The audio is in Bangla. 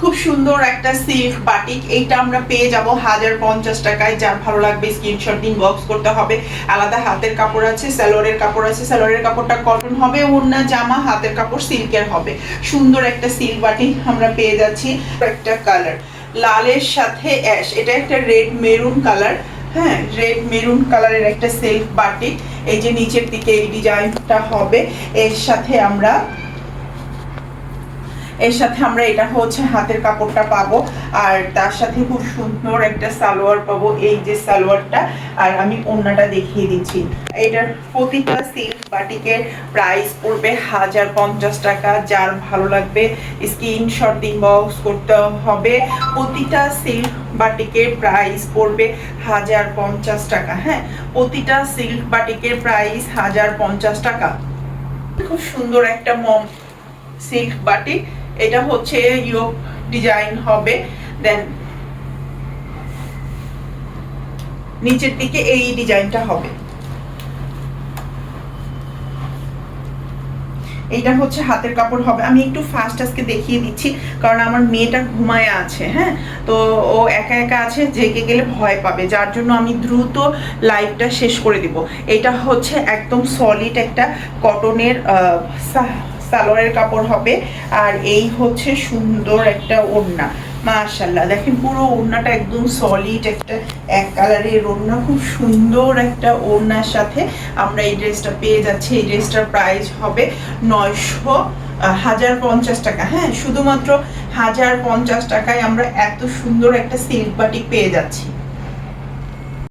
খুব সুন্দর একটা সিল্ক বাটিক। এইটা আমরা পেয়ে যাব হাজার পঞ্চাশ টাকায়। যার ভালো লাগবে স্ক্রিনশট দিন বক্স করতে হবে। আলাদা হাতের কাপড় আছে স্যালোয়ারের কাপড় আছে। স্যালোয়ারের কাপড়টা কটন হবে, ওড়না, জামা, হাতের কাপড় সিল্কের হবে। সুন্দর একটা সিল্ক বাটিক আমরা পেয়ে যাচ্ছি। একটা কালার লালের সাথে অ্যাশ এটা একটা রেড মেরুন কালার হ্যাঁ রেড মেরুন কালারের একটা সিল্ক বাটিক। এই যে নিচের দিকে এই ডিজাইনটা হবে। এর সাথে আমরা এর সাথে আমরা এটা হচ্ছে হাতের কাপড়টা পাবো, আর তার সাথে খুব সুন্দর একটা সালোয়ার পাবো, এই যে সালোয়ারটা, আর আমি ওড়নাটা দেখিয়ে দিচ্ছি। এটার প্রতিটা সিল্ক বাটিকের প্রাইস পড়বে হাজার পঞ্চাশ টাকা, যার ভালো লাগবে স্ক্রিনশট দিন বক্স করতে হবে। প্রতিটা সিল্ক বাটিকের প্রাইস পড়বে হাজার পঞ্চাশ টাকা হ্যাঁ? প্রতিটা সিল্ক বাটিকের প্রাইস হাজার পঞ্চাশ টাকা। খুব সুন্দর একটা মম সিল্ক বাটিক। এটা হচ্ছে ইয়োক ডিজাইন হবে। দেন নিচের দিকে এই ডিজাইনটা হবে। এইটা হচ্ছে হাতের কাপড় হবে। আমি একটু ফাস্ট আজকে দেখিয়ে দিচ্ছি, কারণ আমার মেয়েটা ঘুমায় আছে হ্যাঁ? তো ও একা একা আছে, জেগে গেলে ভয় পাবে। যার জন্য আমি দ্রুত লাইভটা শেষ করে দিব। এটা হচ্ছে একদম সলিড একটা কটনের সালোয়ারের কাপড় হবে। আর এই হচ্ছে সুন্দর একটা ওড়না। মাশাল্লাহ দেখেন পুরো ওড়নাটা একদম সলিড একটা এক কালারের ওড়না। খুব সুন্দর একটা ওড়নার সাথে আমরা এই ড্রেসটা পেয়ে যাচ্ছি। এই ড্রেসটার প্রাইস হবে নয়শো হাজার পঞ্চাশ টাকা। হ্যাঁ শুধুমাত্র হাজার পঞ্চাশ টাকায় আমরা এত সুন্দর একটা সিল্ক বাটিক পেয়ে যাচ্ছি।